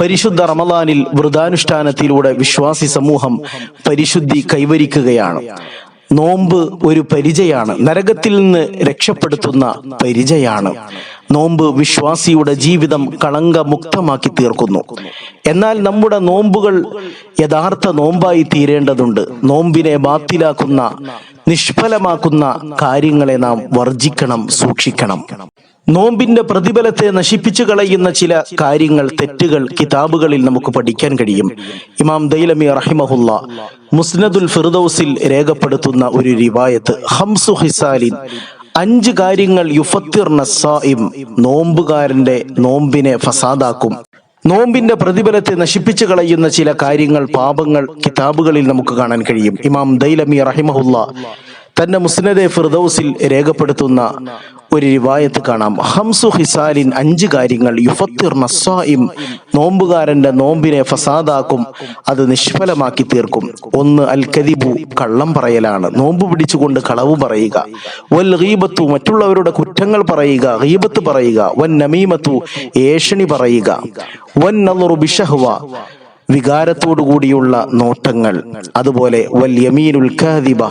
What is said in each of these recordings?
പരിശുദ്ധ റമദാനിൽ വ്രതാനുഷ്ഠാനത്തിലൂടെ വിശ്വാസി സമൂഹം പരിശുദ്ധി കൈവരിക്കുകയാണ്. നോമ്പ് ഒരു പരിചയാണ്. നരകത്തിൽ നിന്ന് രക്ഷപ്പെടുത്തുന്ന പരിചയാണ്. നോമ്പ് വിശ്വാസിയുടെ ജീവിതം കളങ്കമുക്തമാക്കി തീർക്കുന്നു. എന്നാൽ നമ്മുടെ നോമ്പുകൾ യഥാർത്ഥ നോമ്പായി തീരേണ്ടതുണ്ട്. നോമ്പിനെ ബാത്തിലാക്കുന്ന നിഷ്ഫലമാക്കുന്ന കാര്യങ്ങളെ നാം വർജിക്കണം സൂക്ഷിക്കണം. നോമ്പിന്റെ പ്രതിഫലത്തെ നശിപ്പിച്ചു കളയുന്ന ചില കാര്യങ്ങൾ തെറ്റുകൾ കിതാബുകളിൽ നമുക്ക് പഠിക്കാൻ കഴിയും. ഇമാം ദൈലമി റഹിമഹുല്ല മുസ്നദുൽ ഫിർദൌസിൽ രേഖപ്പെടുത്തുന്ന ഒരു റിവായത്ത് ഹംസു ഹിസാലിൻ അഞ്ച് കാര്യങ്ങൾ യുഫത്തിർ നസായിം നോമ്പുകാരന്റെ നോമ്പിനെ ഫസാദാക്കും. നോമ്പിന്റെ പ്രതിഫലത്തെ നശിപ്പിച്ചു കളയുന്ന ചില കാര്യങ്ങൾ പാപങ്ങൾ കിതാബുകളിൽ നമുക്ക് കാണാൻ കഴിയും. ഇമാം ദൈലമി റഹിമഹുല്ല തന്റെ മുസ്നദെ ഫിർദൌസിൽ രേഖപ്പെടുത്തുന്ന ഒരു റിവായത്ത് കാണാം. ഹംസു ഹിസാലിൻ അഞ്ച് കാര്യങ്ങൾ യുഫത്തിർ നസ്സായിം നോമ്പുകാരന്റെ നോമ്പിനെ ഫസാദാക്കും അത് നിഷ്ഫലമാക്കി തീർക്കും. ഒന്ന് അൽ കദിബു കള്ളം പറയലാണ്. നോമ്പ് പിടിച്ചുകൊണ്ട് കളവ് പറയുക. വൽ ഗീബത്തു മറ്റുള്ളവരുടെ കുറ്റങ്ങൾ പറയുക ഗീബത്ത് പറയുക. വൻ നമീമത്തു ഏഷണി പറയുക. വൻ നളുറു ബിഷഹ്വ വികാരത്തോടു കൂടിയുള്ള നോട്ടങ്ങൾ. അതുപോലെ വൽ യമീനുൽ കാദിബ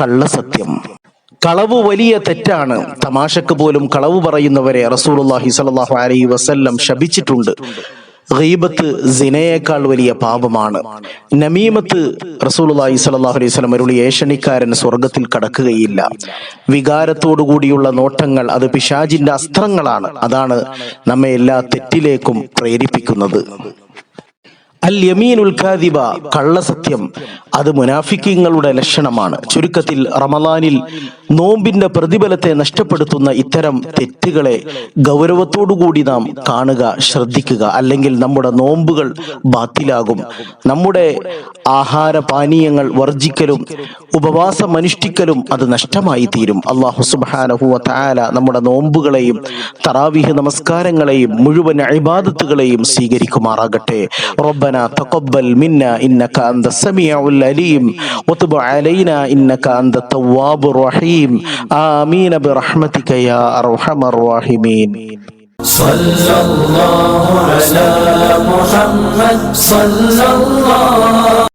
കള്ളസത്യം കളവ് വലിയ തെറ്റാണ്. തമാശക്ക് പോലും കളവ് പറയുന്നവരെ റസൂലുള്ളാഹി സ്വല്ലല്ലാഹു അലൈഹി വസല്ലം ശപിച്ചിട്ടുണ്ട്. ഗീബത്ത് സിനയേക്കാൾ വലിയ പാപമാണ്. നമീമത്ത് റസൂലുള്ളാഹി സ്വല്ലല്ലാഹു അലൈഹി വസല്ലം അരുളി ഏഷണിക്കാരൻ സ്വർഗത്തിൽ കടക്കുകയില്ല. വികാരത്തോടു കൂടിയുള്ള നോട്ടങ്ങൾ അത് പിശാജിന്റെ അസ്ത്രങ്ങളാണ്. അതാണ് നമ്മെ എല്ലാ തെറ്റിലേക്കും പ്രേരിപ്പിക്കുന്നത്. അൽ യമീനുൽ കാദിബ കള്ളസത്യം അത് മുനാഫിക്കങ്ങളുടെ ലക്ഷണമാണ്. ചുരുക്കത്തിൽ റമദാനിൽ നോമ്പിന്റെ പ്രതിഫലത്തെ നഷ്ടപ്പെടുത്തുന്ന ഇത്തരം തെറ്റുകളെ ഗൗരവത്തോടുകൂടി നാം കാണുക ശ്രദ്ധിക്കുക. അല്ലെങ്കിൽ നമ്മുടെ നോമ്പുകൾ ബാത്തിലാകും. നമ്മുടെ ആഹാര പാനീയങ്ങൾ വർജിക്കലും ഉപവാസം അനുഷ്ഠിക്കലും അത് നഷ്ടമായി തീരും. അള്ളാഹു സുബാനഹുവ നമ്മുടെ നോമ്പുകളെയും തറാവിഹ് നമസ്കാരങ്ങളെയും മുഴുവൻ അഴിബാദത്തുകളെയും സ്വീകരിക്കുമാറാകട്ടെ. റബ്ബന തഖബ്ബൽ മിന്ന ഇന്നക അന്ത العليم وتب علينا إنك أنت التواب الرحيم. آمين برحمتك يا أرحم الراحمين. صلى الله على محمد. صلى الله